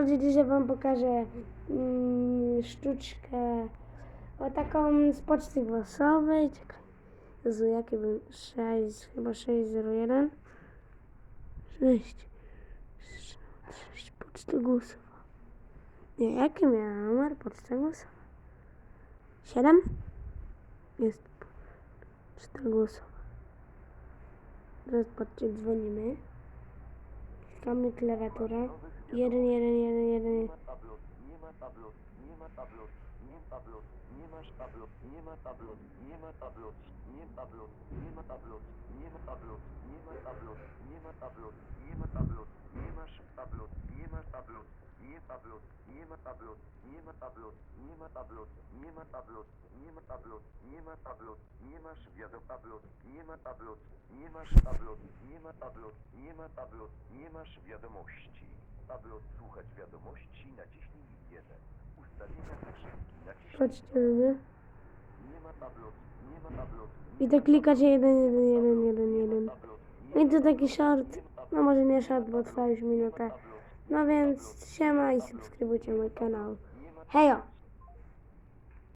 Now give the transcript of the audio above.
ludzie, dzisiaj wam pokażę mm, sztuczkę o taką z poczty głosowej. Czekaj. Jezu, jakie bym 6, chyba 601. 6. 6 poczty głosowa. Nie, jaki miałem numer poczty głosowa? 7? Jest poczta głosowa. Teraz patrzcie, dzwonimy. Wciskamy klawiaturę. 1, 1, 1, 1. tablet, nie ma tablet, nie ma tablet, nie tablet, nie masz tablet, nie ma tablet, nie ma tablet, nie tablet, nie ma tablet, nie ma tablet, nie ma tablet, nie ma tablet, nie ma tablet, nie masz tablet, nie ma tablet, nie tablet, nie ma tablet, nie ma tablet, nie ma tablet, nie ma tablet, nie ma tablet, nie ma tablet, nie masz wiadom tablet, nie ma tablet, nie masz tablet, nie ma tablet, nie ma tablet, nie masz wiadomości. Tablet słuchać wiadomości, naciśnij 1. Ustawienia skrzynki, naciśnij mnie. nie ma nie ma I to klikacie 1, 1, 1, 1, 1. tablet, No i to taki short. No może nie short, bo trwa już minutę. No więc siema i subskrybujcie mój kanał. Hejo!